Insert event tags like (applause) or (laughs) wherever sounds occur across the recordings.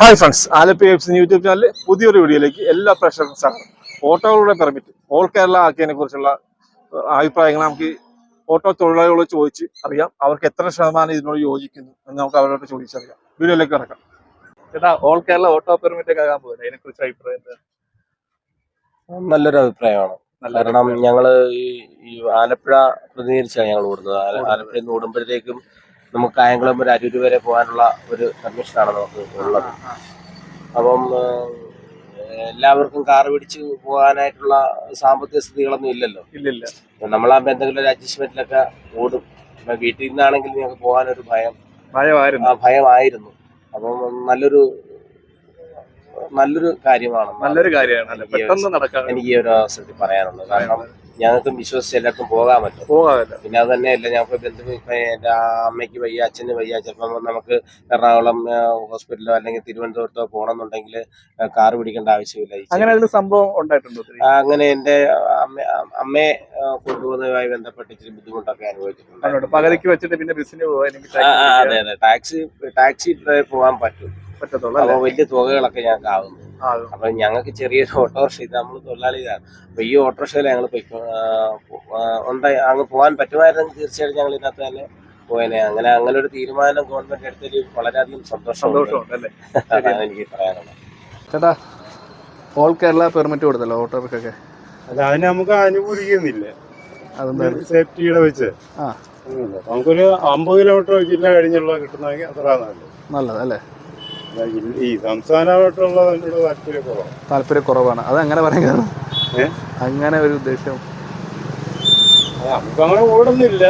Hi friends Alleppey FC YouTube ചാനലിൽ പുതിയൊരു വീഡിയോയിലേക്ക് എല്ലാ പ്രേക്ഷകർക്കും സ്വാഗതം. ഓട്ടോകളുടെ പെർമിറ്റ് ഓൾ കേരള ആക്കിയതിനെ കുറിച്ചുള്ള അഭിപ്രായങ്ങൾ നമുക്ക് ഓട്ടോ തൊഴിലാളികളോട് ചോദിച്ച് അറിയാം. അവർക്ക് എത്ര ശതമാനം ഇതിനോട് യോജിക്കുന്നു എന്ന് നമുക്ക് അവരോട് ചോദിച്ചറിയാം. വീഡിയോയിലേക്ക് കിടക്കാം. ചേട്ടാ ഓൾ കേരള ഓട്ടോ പെർമിറ്റ് ഒക്കെ ആകാൻ പോകുന്നത് അതിനെ കുറിച്ച് അഭിപ്രായം എന്താ? നല്ലൊരു അഭിപ്രായമാണ് കാരണം ഞങ്ങൾ ഈ ആലപ്പുഴ പ്രതിനിധീകരിച്ചാണ് ഞങ്ങൾ ഓടുന്നത്. ആലപ്പുഴ ആലപ്പുഴയിൽ നിന്ന് ഓടുമ്പോഴത്തേക്കും നമുക്ക് കായംകുളം വരെ അരൂർ വരെ പോകാനുള്ള ഒരു പെർമിഷനാണ് നമുക്ക് ഉള്ളത്. അപ്പം എല്ലാവർക്കും കാർ പിടിച്ച് പോകാനായിട്ടുള്ള സാമ്പത്തിക സ്ഥിതികളൊന്നും ഇല്ലല്ലോ? ഇല്ലല്ലോ. നമ്മളാകുമ്പോൾ എന്തെങ്കിലും ഒരു അഡ്ജസ്റ്റ്മെന്റിലൊക്കെ ഓടും. വീട്ടിൽ നിന്നാണെങ്കിൽ ഞങ്ങൾക്ക് പോകാനൊരു ഭയം. ഭയമായിരുന്നു. ആ ഭയമായിരുന്നു. അപ്പം നല്ലൊരു നല്ലൊരു കാര്യമാണ്. നല്ലൊരു കാര്യമാണ്. പെട്ടെന്ന് നടക്കാൻ എനിക്ക് ഈ ഒരു അവസരത്തിൽ പറയാനുള്ളത്. കാരണം ഞങ്ങൾക്കും വിശ്വസിച്ച് എല്ലാവർക്കും പോകാൻ പറ്റും. പോകാമല്ലോ. പിന്നെ അത് തന്നെയല്ല ഞങ്ങൾക്ക് ബന്ധു എന്റെ അമ്മയ്ക്ക് വയ്യ അച്ഛന് വയ്യ ചിലപ്പം നമുക്ക് എറണാകുളം ഹോസ്പിറ്റലോ അല്ലെങ്കിൽ തിരുവനന്തപുരത്തോ പോകണമെന്നുണ്ടെങ്കിൽ കാർ പിടിക്കേണ്ട ആവശ്യമില്ല അങ്ങനെ അതിൽ സംഭവം ഉണ്ടായിട്ടുണ്ടോ അങ്ങനെ എന്റെ അമ്മ അമ്മയെ കൊണ്ടുപോകുന്നതുമായി ബന്ധപ്പെട്ട് ഇച്ചിരി ബുദ്ധിമുട്ടൊക്കെ അനുഭവിച്ചിട്ടുണ്ട്. പകുതിക്ക് വെച്ചിട്ട് പിന്നെ ബസ്സിന് അതെ അതെ. ടാക്സി ടാക്സി പോകാൻ പറ്റും. പറ്റത്തുള്ളൂ വലിയ തുകകളൊക്കെ ഞങ്ങൾക്ക് ആവുന്നു അപ്പൊ ഞങ്ങൾക്ക് ചെറിയൊരു (laughs) ഓട്ടോറിക്ഷ ഇത് നമ്മൾ തൊഴിലാളികളാണ്. അപ്പൊ ഈ ഓട്ടോറിക്ഷയിൽ ഞങ്ങൾ ഉണ്ടായി അങ്ങ് പോകാൻ പറ്റുമായിരുന്നെങ്കിൽ തീർച്ചയായിട്ടും ഞങ്ങൾ ഇതിനകത്ത് തന്നെ പോയനെ. അങ്ങനെ അങ്ങനെ ഒരു തീരുമാനം ഗവൺമെന്റ് എടുത്തതിൽ വളരെയധികം സന്തോഷം (laughs) അതാണ് എനിക്ക് പറയാനുള്ളത്. ചേട്ടാ ഓൾ കേരള പെർമിറ്റ് കൊടുത്തല്ലോ ഓട്ടോർക്കൊക്കെ അല്ല അതിന് നമുക്ക് അനുകൂലിക്കുന്നില്ല സേഫ്റ്റിയുടെ വെച്ച്. നമുക്കൊരു അമ്പത് കിലോമീറ്റർ ജില്ല കഴിഞ്ഞുള്ള കിട്ടുന്നെങ്കിൽ അത്ര നല്ലത്. നല്ലത് അല്ലേ അല്ല, ഈ- സംസ്ഥാനമായിട്ടുള്ള താല്പര്യക്കുറവാണ് താല്പര്യം കുറവാണ്. താല്പര്യം കുറവാണ്. അത് അങ്ങനെ പറയാൻ കാരണം അങ്ങനെ ഒരു ഉദ്ദേശം. അങ്ങനെ ഓടുന്നില്ല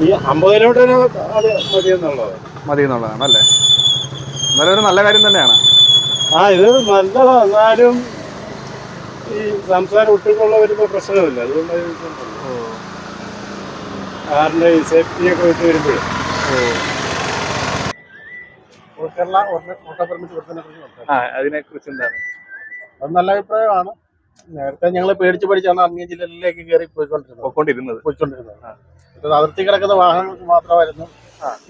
ഈ അമ്പത് കിലോമീറ്റർ അത് മതിയെന്നുള്ളത് മതി എന്നുള്ളതാണ് അല്ലേ എന്നാലും ഒരു നല്ല കാര്യം തന്നെയാണ്. ആ ഇത് നല്ലതാണ് എന്നാലും ഈ സംസാരം ഒട്ടുകൊള്ള വരുമ്പോൾ പ്രശ്നമില്ല അതുകൊണ്ട് ഈ സേഫ്റ്റിയൊക്കെ വെച്ച് വരുമ്പോഴേ. കേരള പെർമിറ്റ് കൊടുത്തതിനെ കുറിച്ച് ആ അതിനെക്കുറിച്ച് എന്താണ്? അത് നല്ല അഭിപ്രായമാണ്. നേരത്തെ ഞങ്ങൾ പേടിച്ച് പഠിച്ചാണ് അന്യ ജില്ലകളിലേക്ക് കയറി പോയിക്കൊണ്ടിരുന്നത്. പോയിക്കൊണ്ടിരുന്നത്. അതിർത്തി കിടക്കുന്ന വാഹനങ്ങൾക്ക് മാത്രമായിരുന്നു.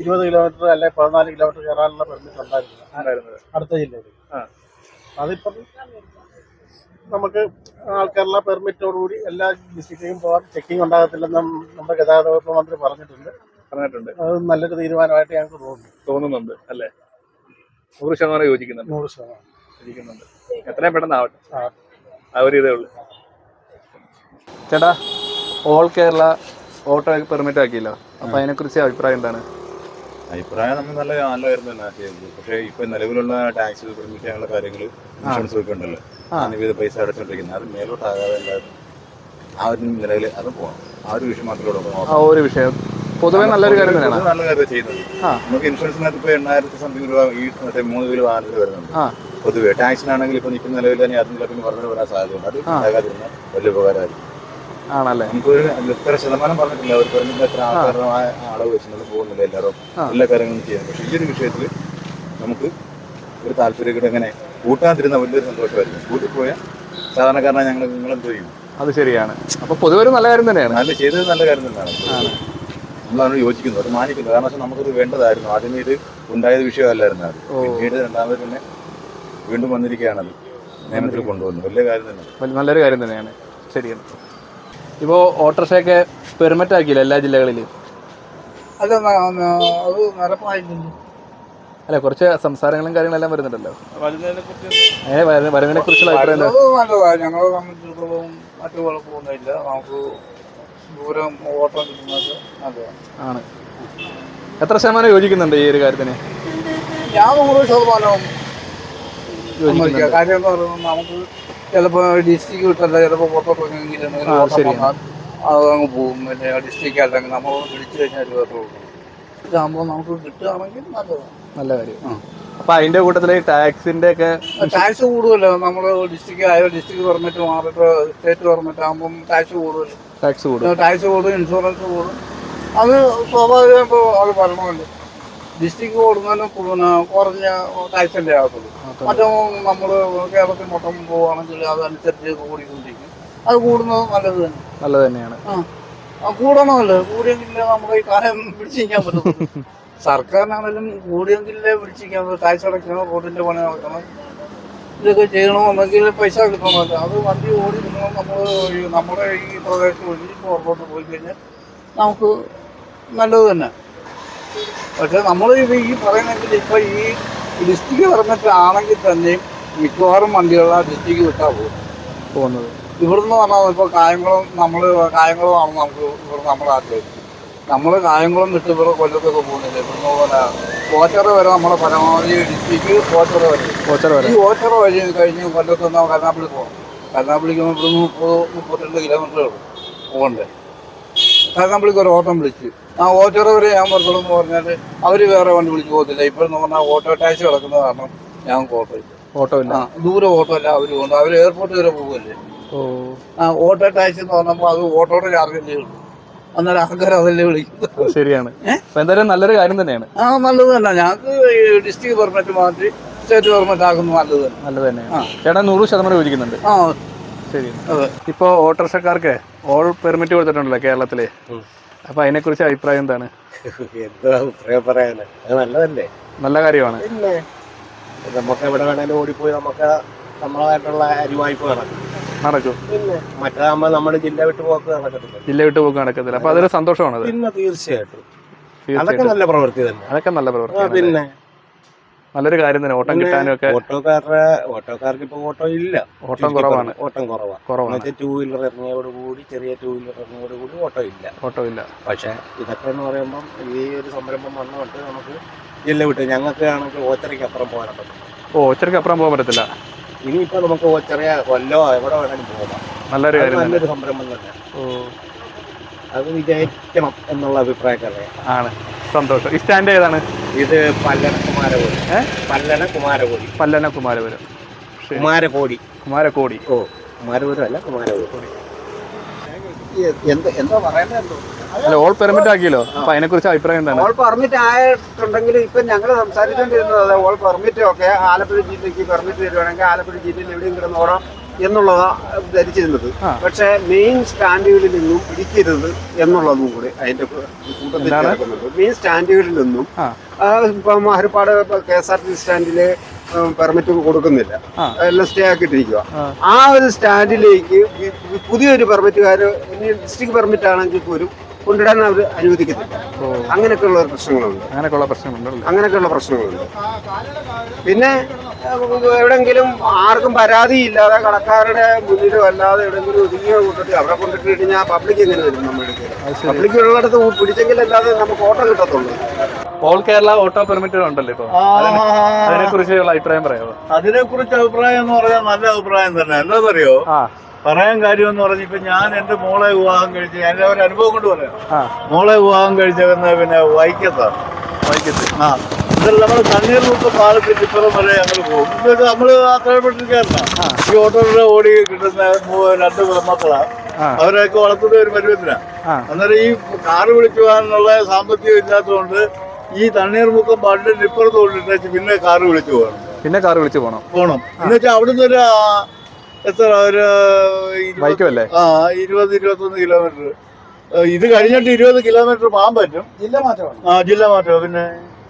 ഇരുപത് കിലോമീറ്റർ അല്ലെ പതിനാല് കിലോമീറ്റർ കയറാനുള്ള പെർമിറ്റ് ഉണ്ടായിരുന്നത്. അടുത്ത ജില്ലയിൽ. അതിപ്പം നമുക്ക് ആൾക്കാരുള്ള കേരള പെർമിറ്റോടുകൂടി എല്ലാ ഡിസ്ട്രിക്റ്റിലും പോകാൻ ചെക്കിംഗ് ഉണ്ടാകത്തില്ലെന്ന് നമ്മുടെ ഗതാഗത വകുപ്പ് മന്ത്രി പറഞ്ഞിട്ടുണ്ട്. പറഞ്ഞിട്ടുണ്ട്. അത് നല്ലൊരു തീരുമാനമായിട്ട് ഞങ്ങൾക്ക് തോന്നുന്നു. തോന്നുന്നുണ്ട് അല്ലേ? നൂറ് ശതമാനം യോജിക്കുന്നുണ്ട്. നൂറ് ശതമാനം. യോജിക്കുന്നുണ്ട്. എത്രയും പെട്ടെന്ന് ആവട്ടെ ആ. ഒരു ഇതേ ഉള്ളൂ. ചേട്ടാ ഓൾ കേരള ഓട്ടോ പെർമിറ്റ് ആക്കിയല്ലോ. അപ്പൊ അതിനെ കുറിച്ച് അഭിപ്രായം എന്താണ്? അഭിപ്രായം നമ്മൾ നല്ല നല്ലതായിരുന്നു കാര്യം തന്നെ ചെയ്തത് പക്ഷേ ഇപ്പൊ നിലവിലുള്ള ടാക്സ് പെർമിറ്റ് അങ്ങനെയുള്ള കാര്യങ്ങൾ ഇൻഷുറൻസ് ഒക്കെ ഉണ്ടല്ലോ ആ. നിവിധ പൈസ അടച്ചോണ്ടിരിക്കുന്നത്. അത് മേലോട്ടാകാതെ ആ ഒരു നിലയിൽ അത് പോകണം ആ ഒരു വിഷയം മാത്രമേ ഉള്ളൂ. ആ ഒരു വിഷയം. പൊതുവെ നല്ലൊരു കാര്യം തന്നെയാണ്. നല്ല കാര്യം ചെയ്യുന്നത്. നമുക്ക് ഇൻഷുറൻസിനകത്ത് ഇപ്പൊ എണ്ണായിരത്തി സംതിങ് രൂപ ഈ മറ്റേ മൂന്ന് കിലോ വാഹനത്തിൽ വരുന്നുണ്ട്. പൊതുവേ ടാക്സിനാണെങ്കിൽ ഇപ്പൊ നിൽക്കുന്ന നിലവിൽ തന്നെ അതിന് ലഭിക്കുന്ന പറഞ്ഞു വരാൻ സാധ്യതയുണ്ട്. അത്. ഉണ്ടാകാതിരുന്ന വലിയ ഉപകാരമായിരിക്കും. ആണല്ലേ? നമുക്കൊരു എത്ര ശതമാനം പറഞ്ഞിട്ടില്ല. ഒരു പെർമിറ്റ് എത്ര ആൾക്കാരുടെ ആ അളവ് വെച്ചിട്ട് പോകുന്നില്ല എല്ലാവരും. എല്ലാ കാര്യങ്ങളും ചെയ്യാം. പക്ഷേ ഈ ഒരു വിഷയത്തിൽ നമുക്ക് ഒരു താല്പര്യം ഇങ്ങനെ കൂട്ടാതിരുന്ന വലിയൊരു സന്തോഷമായിരിക്കും. കൂട്ടിപ്പോയാൽ സാധാരണക്കാരനായ ഞങ്ങൾ നിങ്ങൾ എന്ത് ചെയ്യും? അത് ശരിയാണ്. അപ്പൊ പൊതുവെ ഒരു നല്ല കാര്യം തന്നെയാണ്. നല്ല ചെയ്തത് നല്ല കാര്യം തന്നെയാണ്. നമ്മളതിനോട് യോജിക്കുന്നു അത് മാനിക്കുന്നു. കാരണം വെച്ചാൽ നമുക്കത് വേണ്ടതായിരുന്നു. ആദ്യമേ ഇത് ഉണ്ടായത് വിഷയമല്ലായിരുന്നു അത്. പിന്നീട് രണ്ടാമത് പിന്നെ വീണ്ടും വന്നിരിക്കുകയാണത് നിയമത്തിൽ കൊണ്ടുവന്നു. വലിയ കാര്യം തന്നെ നല്ലൊരു കാര്യം തന്നെയാണ്. ശരിയാണ്. ഇപ്പോൾ ഓട്ടോറിക്ഷയൊക്കെ പെർമിറ്റ് ആക്കിയില്ല എല്ലാ ജില്ലകളിലും? അത് അല്ല കുറച്ച് സംസാരങ്ങളും കാര്യങ്ങളെല്ലാം വരുന്നുണ്ടല്ലോ. വരുന്നതിനെ കുറിച്ചുള്ള അഭിപ്രായം ഞങ്ങളെ സംബന്ധിച്ചിടത്തോളം മറ്റു കുഴപ്പമൊന്നുമില്ല. നമുക്ക് ദൂരം ഓട്ടം കിട്ടുന്നത് അതെ. ആണ്. എത്ര ശതമാനം യോജിക്കുന്നുണ്ട് ഈ ഒരു കാര്യത്തിന്? ഞാൻ നൂറ് ശതമാനം യോജിക്കുന്നുണ്ട്. കാര്യം എന്ന് പറയുന്നത് നമുക്ക് ചിലപ്പോൾ ഡിസ്ട്രിക്ട് കിട്ടല്ല ചിലപ്പോൾ പുറത്തോട്ട്. അത് അങ്ങ് പോകും. പിന്നെ ഡിസ്ട്രിക്ട് അല്ലെങ്കിൽ നമ്മൾ വിളിച്ചു കഴിഞ്ഞാൽ ഇതാകുമ്പോൾ നമുക്ക് കിട്ടുകയാണെങ്കിൽ നല്ലതാണ്. നല്ല കാര്യം. അപ്പൊ അതിന്റെ കൂട്ടത്തിൽ ടാക്സിന്റെ ഒക്കെ ടാക്സ് കൂടുതലോ. നമ്മൾ ഡിസ്ട്രിക്ട് ആയോ ഡിസ്ട്രിക്ട് പെർമിറ്റ് മാറിയിട്ട് സ്റ്റേറ്റ് പെർമിറ്റ് ആകുമ്പോൾ ടാക്സ് കൂടുതൽ ടാക്സ് കൂടും. ടാക്സ് കൂടും ഇൻഷുറൻസ് കൂടും. അത് സ്വാഭാവികം ഇപ്പോൾ അത് പറയണമല്ല ഡിസ്ട്രിക്ട് കൊടുക്കുന്നതിന് പിന്നെ കുറഞ്ഞ ടാക്സ് അല്ലേ ആകത്തുള്ളൂ. മറ്റേ നമ്മൾ കേരളത്തിൽ മൊത്തം പോവുകയാണെങ്കിൽ അതനുസരിച്ച് കൂടിക്കൊണ്ടിരിക്കും. അത് കൂടുന്നത് നല്ലത് തന്നെ. നല്ലത് തന്നെയാണ്. ആ കൂടണമല്ലോ. കൂടിയെങ്കിലേ നമ്മുടെ ഈ കാലം പിടിച്ചു കഴിഞ്ഞാൽ പറ്റും (laughs) സർക്കാരിനാണെങ്കിലും കൂടിയെങ്കിലേ പിടിച്ചിരിക്കാൻ ടാക്സ് അടയ്ക്കണം റോഡിന്റെ പണി നടക്കണം. ഇതൊക്കെ ചെയ്യണമെന്നുണ്ടെങ്കിൽ പൈസ കിട്ടണമല്ലോ അത് വണ്ടി ഓടി നമ്മൾ നമ്മുടെ ഈ പ്രദേശം ഒഴിഞ്ഞ് പുറത്തോട്ട് പോയി കഴിഞ്ഞാൽ നമുക്ക് നല്ലത് തന്നെ. പക്ഷെ നമ്മൾ ഈ പറയുന്നെങ്കിൽ ഇപ്പം ഈ ഡിസ്ട്രിക്ട് പെർമിറ്റ് ആണെങ്കിൽ തന്നെയും മിക്കവാറും വണ്ടികൾ ആ ഡിസ്ട്രിക്ട് വിട്ടാ പോകും പോകുന്നത്. ഇവിടുന്ന് പറഞ്ഞാൽ ഇപ്പോൾ കായംകുളം നമ്മൾ കായംകുളമാണ് നമുക്ക് ഇവിടെ നമ്മുടെ ആദ്യം നമ്മൾ കായംകുളം വിട്ട് ഇവിടെ കൊല്ലത്തൊക്കെ പോകുന്നില്ല. ഇവിടുന്ന് പോലെ ഓച്ചറ വരെ നമ്മുടെ പരമാവധി ഡിസ്ട്രിക്ട് ഓച്ചറ വരെ. ഓച്ചറ വരെ. ഈ ഓച്ചറ വഴി കഴിഞ്ഞ് കൊല്ലത്ത് നിന്ന് കരുനാപ്പള്ളി പോകാം കരുനാപ്പള്ളിക്ക് ഇവിടുന്ന് മുപ്പത് മുപ്പത്തിരണ്ട് കിലോമീറ്റർ പോകണ്ടേ. കരുനാപ്പള്ളിക്ക് ഒരു ഓട്ടം വിളിച്ച്. ആ ഓച്ചറ വരെ ഞാൻ പറഞ്ഞോളൂ എന്ന് പറഞ്ഞാൽ അവർ വേറെ വണ്ടി വിളിച്ച് പോകത്തില്ല. ഇപ്പോഴെന്ന് പറഞ്ഞാൽ ഓട്ടോ ടാക്സി കിടക്കുന്ന കാരണം ഞാൻ ഓട്ടോ ഇല്ല. ഓട്ടോ ഇല്ല. ദൂരെ ഓട്ടോ അല്ല അവർ പോകുന്നത്. അവർ എയർപോർട്ട് വരെ പോകുമല്ലേ ഓ. ആ ഓട്ടോ ടാക്സി എന്ന് പറഞ്ഞപ്പോൾ അത് ഓട്ടോയുടെ ചാർജ് അല്ലേ ഉള്ളൂ. അന്നേരം ആൾക്കാർ അതല്ലേ വിളിക്കുന്നത്. ശരിയാണ്. എന്തായാലും നല്ലൊരു കാര്യം തന്നെയാണ്. ആ നല്ലത് തന്നെ. ഞങ്ങൾക്ക് ഡിസ്ട്രിക്ട് പെർമിറ്റ് മാറ്റി സ്റ്റേറ്റ് ഗവൺമെന്റ് ആകുന്നു നല്ലത്. നല്ലത് തന്നെയാണ് ചേട്ടാ നൂറ് ശതമാനം യോജിക്കുന്നുണ്ട്. ആ. ശരി. അതെ. ഇപ്പോൾ ഓട്ടോറിക്ഷക്കാർക്ക് ഓൾ പെർമിറ്റ് കൊടുത്തിട്ടുണ്ടല്ലോ കേരളത്തിലെ. അപ്പൊ അതിനെക്കുറിച്ച് അഭിപ്രായം എന്താണ്? എന്താ അഭിപ്രായം പറയാന്? അത് നല്ലതല്ലേ? നല്ല കാര്യമാണ്. നമുക്ക് എവിടെ വേണേലും ഓടിപ്പോയി നമുക്ക് നമ്മളായിട്ടുള്ള അരിവായ്പ നടക്കും. നടക്കും. പിന്നെ? മറ്റേതാകുമ്പോൾ നമ്മുടെ ജില്ല വിട്ട് പോക്ക് നടക്കത്തില്ല. ജില്ല വിട്ട് പോക്ക് നടക്കത്തില്ല. അപ്പൊ അതൊരു സന്തോഷമാണ് പിന്നെ തീർച്ചയായിട്ടും. അതൊക്കെ നല്ല പ്രവൃത്തി തന്നെ. അതൊക്കെ നല്ല പ്രവൃത്തി പിന്നെ? നല്ലൊരു കാര്യം തന്നെ ഓട്ടം കിട്ടാനും ഒക്കെ ഓട്ടോക്കാരുടെ ഓട്ടോക്കാർക്ക് ഇപ്പൊ ഓട്ടോ ഇല്ല. ഓട്ടം കുറവാണ്. ഓട്ടം കുറവാണ്. കുറവാണ് ടൂ വീലർ ഇറങ്ങിയോട് കൂടി ചെറിയ ടൂ വീലർ ഇറങ്ങിയോട് കൂടി ഓട്ടോ ഇല്ല. ഓട്ടോ ഇല്ല. പക്ഷെ ഇതൊക്കെ എന്ന് പറയുമ്പം ഈ ഒരു സംരംഭം വന്നുകൊണ്ട് നമുക്ക് ജില്ല വിട്ട് ഞങ്ങൾക്ക് ആണെങ്കിൽ ഓച്ചറയ്ക്ക് അപ്പുറം പോകാൻ പറ്റും ഓ ഓച്ചറയ്ക്ക് അപ്പുറം പോകാൻ പറ്റത്തില്ല? ഇനിയിപ്പോ നമുക്ക് ഓച്ചറയ കൊല്ലോ എവിടെ വേണമെങ്കിലും പോകാം. നല്ലൊരു നല്ലൊരു സംരംഭം തന്നെ. ഓ. അത് വിജയിക്കണം എന്നുള്ള അഭിപ്രായക്കാരെ. ആണ്. സന്തോഷം. ഈ സ്റ്റാൻഡ് ഏതാണ്? ഇത് പല്ലന കുമാരകോടി. ഏ? പല്ലണ കുമാരകോടി. പല്ലന കുമാരപുരം. ശരി. കുമാരകോടി. കുമാരക്കോടി ഓ കുമാരപുരം അല്ല കുമാരകോടി. എന്താ എന്താ പറയണ്ടത് എന്തോ? അല്ല ഓൾ പെർമിറ്റ് ആക്കിയല്ലോ. അപ്പൊ അതിനെക്കുറിച്ച് അഭിപ്രായം എന്താണ്? ഓൾ പെർമിറ്റ് ആയിട്ടുണ്ടെങ്കിൽ ഇപ്പൊ ഞങ്ങൾ സംസാരിച്ചുകൊണ്ടിരുന്നത് ഓൾ പെർമിറ്റ് ഒക്കെ ആലപ്പുഴ ജില്ലയ്ക്ക് പെർമിറ്റ് തരുവാണെങ്കിൽ ആലപ്പുഴ ജില്ലയിൽ എവിടെയും കിടന്ന് ഓടാം എന്നുള്ളതാ ധരിച്ചിരുന്നത്. പക്ഷെ മെയിൻ സ്റ്റാൻഡുകളിൽ നിന്നും പിടിക്കരുത് എന്നുള്ളതും കൂടി അതിന്റെ കൂട്ടത്തിൽ? ചേർക്കുന്നുണ്ട് മെയിൻ സ്റ്റാൻഡുകളിൽ നിന്നും ഇപ്പം Harippad K S R T സ്റ്റാൻഡിൽ പെർമിറ്റ് കൊടുക്കുന്നില്ല. എല്ലാം സ്റ്റേ ആക്കിയിട്ടിരിക്കുക ആ. ഒരു സ്റ്റാൻഡിലേക്ക് പുതിയൊരു പെർമിറ്റുകാർ ഇനി ഡിസ്ട്രിക്ട് പെർമിറ്റ് ആണെങ്കിൽ പോലും കൊണ്ടിടാൻ അവർ അനുവദിക്കത്തില്ല. അങ്ങനെയൊക്കെയുള്ള പ്രശ്നങ്ങളുണ്ട്. അങ്ങനെയൊക്കെയുള്ള പ്രശ്നങ്ങളുണ്ട് അങ്ങനെയൊക്കെയുള്ള പ്രശ്നങ്ങളുണ്ട്. പിന്നെ എവിടെങ്കിലും ആർക്കും പരാതിയില്ലാതെ കടക്കാരുടെ മുന്നിലോ അല്ലാതെ എവിടെങ്കിലും ഒതുങ്ങിയ കൂട്ടത്തിൽ അവിടെ കൊണ്ടിട്ട് കഴിഞ്ഞാൽ പബ്ലിക് എങ്ങനെ വരും നമ്മുടെ പബ്ലിക് ഉള്ളിടത്ത് പിടിച്ചെങ്കിൽ അല്ലാതെ നമുക്ക് ഓട്ടം കിട്ടത്തുള്ളൂ. ഓൾ കേരള ഓട്ടോ പെർമിറ്റ് ഉണ്ടല്ലോ ഇപ്പൊ. അതിനെ കുറിച്ചുള്ള അഭിപ്രായം പറയാമോ? അതിനെ കുറിച്ച് അഭിപ്രായം എന്ന് പറഞ്ഞാൽ നല്ല അഭിപ്രായം തന്നെ. എന്താന്നറിയോ ആ. പറയാൻ കാര്യം എന്ന് പറഞ്ഞ ഇപ്പൊ ഞാൻ എന്റെ മോളെ വിവാഹം കഴിച്ച് എന്റെ ഒരു അനുഭവം കൊണ്ട് പറയാം. മോളെ വിവാഹം കഴിച്ചേക്കുന്ന പിന്നെ വൈക്കത്താണ് വൈക്കത്ത്. ആ. നമ്മൾ തണ്ണീർ തണ്ണീർമുക്ക് പാലത്തിൽ ഇപ്പുറം വരെ ഞങ്ങൾ പോകും. എന്നിട്ട് നമ്മൾ അത്രപ്പെട്ടിരിക്കാറില്ല ഈ ഓട്ടോറിക്ഷ ഓടി കിട്ടുന്ന രണ്ട് മക്കളാ അവരൊക്കെ വളർത്തുന്ന ഒരു പരുവത്തിനാ ആ. അന്നേരം ഈ കാറ് വിളിക്കുവാനുള്ള സാമ്പത്തികം ഇല്ലാത്തതുകൊണ്ട് ഈ തണ്ണീർമുക്കം പാട്ടിന്റെ ഇപ്പുറത്ത് കൊണ്ടിട്ട് പിന്നെ കാറ് വിളിച്ചു പോകണം. പിന്നെ കാറ് വിളിച്ചു പോകണം പോണം. എന്നുവെച്ചാൽ അവിടുന്ന് ഒരു എത്ര? ഒരു ഇരുപത്- ആ ഇരുപത് ഇരുപത്തൊന്ന് കിലോമീറ്റർ. ഇത് കഴിഞ്ഞിട്ട് ഇരുപത് കിലോമീറ്റർ പോകാൻ പറ്റും. ജില്ല മാറ്റമാണ്. ആ ജില്ല മാറ്റം പിന്നെ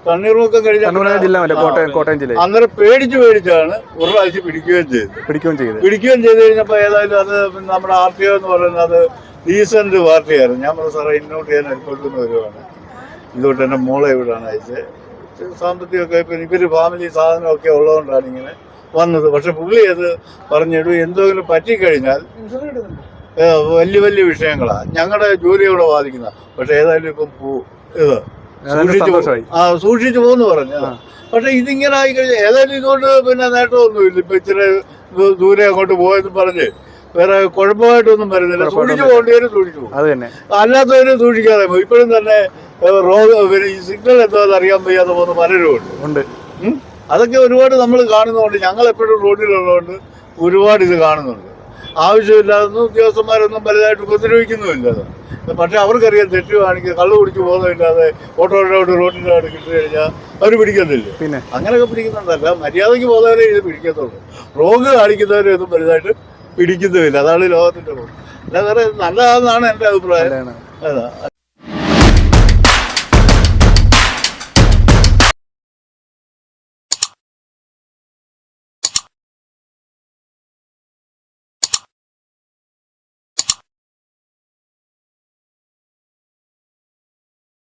തണ്ണീർമുക്കം കഴിഞ്ഞ അന്നേരം പേടിച്ച് പേടിച്ചാണ് ഒരു പ്രാവശ്യം പിടിക്കുകയും ചെയ്തു പിടിക്കുകയും ചെയ്തു പിടിക്കുകയും ചെയ്ത് കഴിഞ്ഞപ്പോൾ ഏതായാലും അത് നമ്മുടെ ആർ ടി ഒ എന്ന് പറയുന്നത് അത് ഡീസന്റ് പാർട്ടിയായിരുന്നു. ഞാൻ പറഞ്ഞു സാറേ ഇന്നോട്ട് ഞാൻ അനുഭവിക്കുന്ന വരുവാണ് ഇതോട്ട് എന്റെ മോളെ ഇവിടെയാണ് അയച്ചത്. സാമ്പത്തികമൊക്കെ ഇപ്പം ഇവർ ഫാമിലി സാധനമൊക്കെ ഉള്ളതുകൊണ്ടാണ് ഇങ്ങനെ വന്നത്. പക്ഷെ പുള്ളി അത് പറഞ്ഞിടും എന്തെങ്കിലും പറ്റിക്കഴിഞ്ഞാൽ വലിയ വലിയ വിഷയങ്ങളാണ് ഞങ്ങളുടെ ജോലിയോടെ ബാധിക്കുന്ന. പക്ഷെ ഏതായാലും ഇപ്പം ഇത് സൂക്ഷിച്ചു ആ സൂക്ഷിച്ചു പോകുന്നു പറഞ്ഞു. പക്ഷെ ഇതിങ്ങനെ ആയിക്കഴിഞ്ഞാൽ ഏതായാലും ഇതുകൊണ്ട് പിന്നെ നേട്ടമൊന്നുമില്ല. ഇപ്പൊ ഇച്ചിരി ദൂരെ അങ്ങോട്ട് പോയെന്ന് പറഞ്ഞ് വേറെ കുഴപ്പമായിട്ടൊന്നും വരുന്നില്ല. സൂക്ഷിച്ചു പോകേണ്ടവരും സൂക്ഷിച്ചു പോകും. അല്ലാത്തവരും സൂക്ഷിക്കാതെ ഇപ്പോഴും തന്നെ റോഡ് ഈ സിഗ്നൽ എന്താണെന്ന് അറിയാൻ വയ്യാതെ പോകുന്ന പലരും ഉണ്ട്? അതൊക്കെ ഒരുപാട് നമ്മൾ കാണുന്നതുകൊണ്ട് ഞങ്ങൾ എപ്പോഴും റോഡിലുള്ളതുകൊണ്ട് ഒരുപാട് ഇത് കാണുന്നുണ്ട്. ആവശ്യമില്ലാതൊന്നും ഉദ്യോഗസ്ഥന്മാരൊന്നും വലുതായിട്ട് ഉപദ്രവിക്കുന്നുമില്ല അത്. പക്ഷെ അവർക്കറിയാം തെറ്റ് കാണിക്കുക കള്ളു കുടിച്ച് പോകുന്നില്ലാതെ ഓട്ടോയുടെ റോഡിന്റെ അവിടെ കിട്ടി കഴിഞ്ഞാൽ അവർ പിടിക്കത്തില്ല? പിന്നെ? അങ്ങനെയൊക്കെ പിടിക്കുന്നുണ്ടല്ല മര്യാദയ്ക്ക് പോകുന്നവരെ ഇത് പിടിക്കത്തുള്ളൂ. റോഗ് കാണിക്കുന്നവരെ ഒന്നും വലുതായിട്ട് പിടിക്കുന്നുമില്ല അതാണ് ലോകത്തിന്റെ റോഡ് അല്ലാതെ നല്ലതാണെന്നാണ് എന്റെ അഭിപ്രായം. അതാ.